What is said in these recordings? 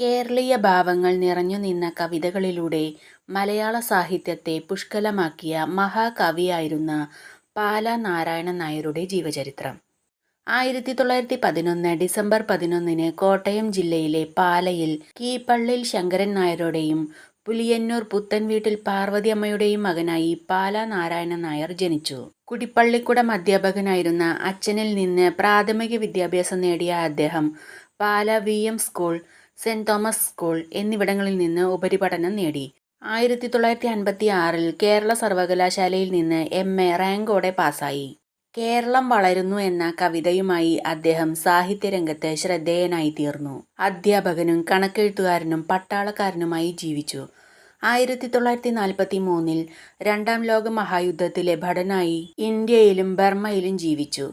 കേരളീയ ഭാവങ്ങൾ നിറഞ്ഞു നിന്ന കവിതകളിലൂടെ മലയാള സാഹിത്യത്തെ പുഷ്കലമാക്കിയ മഹാകവിയായിരുന്ന പാല നാരായണൻ നായരുടെ ജീവചരിത്രം. ആയിരത്തി തൊള്ളായിരത്തി പതിനൊന്ന് ഡിസംബർ പതിനൊന്നിന് കോട്ടയം ജില്ലയിലെ പാലയിൽ കീപ്പള്ളിൽ ശങ്കരൻ നായരുടെയും പുലിയന്നൂർ പുത്തൻവീട്ടിൽ പാർവതിയമ്മയുടെയും മകനായി പാല നാരായണൻ നായർ ജനിച്ചു. കുടിപ്പള്ളിക്കുടം അധ്യാപകനായിരുന്ന അച്ഛനിൽ നിന്ന് പ്രാഥമിക വിദ്യാഭ്യാസം നേടിയ അദ്ദേഹം Pala V. M. School, saint Thomas school എന്നിവിടങ്ങളിൽ നിന്ന് ഉപരിപഠനം നേടി. ആയിരത്തി തൊള്ളായിരത്തി അൻപത്തി ആറിൽ കേരള സർവകലാശാലയിൽ നിന്ന് എം. എ. റാങ്കോടെ പാസായി കേരളം വളരുന്നു എന്ന കവിതയുമായി അദ്ദേഹം സാഹിത്യരംഗത്ത് ശ്രദ്ധേയനായി തീർന്നു അധ്യാപകനും കണക്കെഴുത്തുകാരനും പട്ടാളക്കാരനുമായി ജീവിച്ചു. ആയിരത്തി തൊള്ളായിരത്തി നാൽപ്പത്തി മൂന്നിൽ രണ്ടാം ലോക മഹായുദ്ധത്തിലെ ഭടനായി ഇന്ത്യയിലും ബർമ്മയിലും ജീവിച്ചു.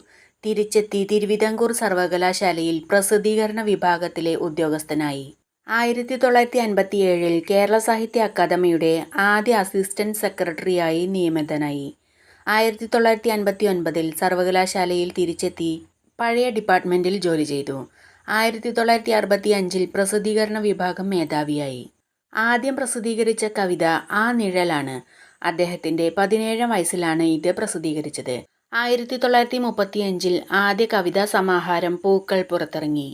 തിരിച്ചെത്തി തിരുവിതാംകൂർ സർവകലാശാലയിൽ പ്രസിദ്ധീകരണ വിഭാഗത്തിലെ ഉദ്യോഗസ്ഥനായി. ആയിരത്തി തൊള്ളായിരത്തി അൻപത്തിയേഴിൽ കേരള സാഹിത്യ അക്കാദമിയുടെ ആദ്യ അസിസ്റ്റന്റ് സെക്രട്ടറിയായി നിയമിതനായി. ആയിരത്തി തൊള്ളായിരത്തി അൻപത്തി ഒൻപതിൽ സർവകലാശാലയിൽ തിരിച്ചെത്തി പഴയ ഡിപ്പാർട്ട്മെന്റിൽ ജോലി ചെയ്തു. ആയിരത്തി തൊള്ളായിരത്തി അറുപത്തി അഞ്ചിൽ പ്രസിദ്ധീകരണ വിഭാഗം മേധാവിയായി. ആദ്യം പ്രസിദ്ധീകരിച്ച കവിത ആ നിഴലാണ്. അദ്ദേഹത്തിന്റെ പതിനേഴാം വയസ്സിലാണ് ഇത് പ്രസിദ്ധീകരിച്ചത്. ആയിരത്തി തൊള്ളായിരത്തി മുപ്പത്തിയഞ്ചിൽ ആദ്യ കവിതാ സമാഹാരം പൂക്കൾ പുറത്തിറങ്ങി.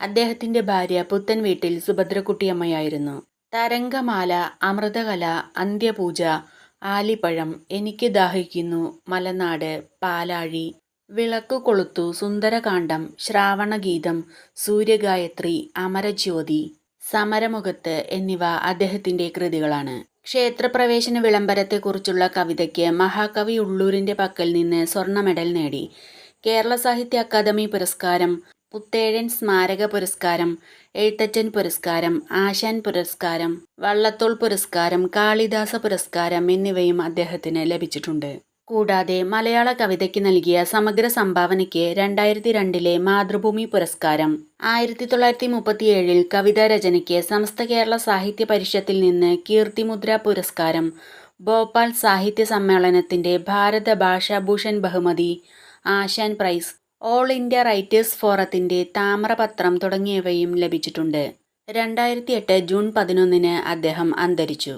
അദ്ദേഹത്തിന്റെ ഭാര്യ പുത്തൻ വീട്ടിൽ സുഭദ്രക്കുട്ടിയമ്മയായിരുന്നു. തരംഗമാല, അമൃതകല, അന്ത്യപൂജ, ആലിപ്പഴം, എനിക്ക് ദാഹിക്കുന്നു, മലനാട്, പാലാഴി, വിളക്കു കൊളുത്തു, സുന്ദരകാന്ഡം ശ്രാവണഗീതം, സൂര്യഗായത്രി, അമരജ്യോതി, സമരമുഖത്ത് എന്നിവ അദ്ദേഹത്തിന്റെ കൃതികളാണ്. ക്ഷേത്രപ്രവേശന വിളംബരത്തെക്കുറിച്ചുള്ള കവിതയ്ക്ക് മഹാകവി ഉള്ളൂരിന്റെ പക്കൽ നിന്ന് സ്വർണ മെഡൽ നേടി. കേരള സാഹിത്യ അക്കാദമി പുരസ്കാരം, പുത്തേഴൻ സ്മാരക പുരസ്കാരം, എഴുത്തച്ഛൻ പുരസ്കാരം, ആശാൻ പുരസ്കാരം, വള്ളത്തോൾ പുരസ്കാരം, കാളിദാസ പുരസ്കാരം എന്നിവയും അദ്ദേഹത്തിന് ലഭിച്ചിട്ടുണ്ട്. കൂടാതെ മലയാള കവിതയ്ക്ക് നൽകിയ സമഗ്ര സംഭാവനയ്ക്ക് രണ്ടായിരത്തി രണ്ടിലെ മാതൃഭൂമി പുരസ്കാരം, ആയിരത്തി തൊള്ളായിരത്തി മുപ്പത്തിയേഴിൽ കവിതാ രചനയ്ക്ക് സമസ്ത കേരള സാഹിത്യ പരിഷത്തിൽ നിന്ന് കീർത്തിമുദ്ര പുരസ്കാരം, ഭോപ്പാൽ സാഹിത്യ സമ്മേളനത്തിന്റെ ഭാരത ഭാഷാഭൂഷൺ ബഹുമതി, Asan prize, all India writers ഫോറത്തിന്റെ താമ്രപത്രം തുടങ്ങിയവയും ലഭിച്ചിട്ടുണ്ട്. രണ്ടായിരത്തിയെട്ട് ജൂൺ പതിനൊന്നിന് അദ്ദേഹം അന്തരിച്ചു.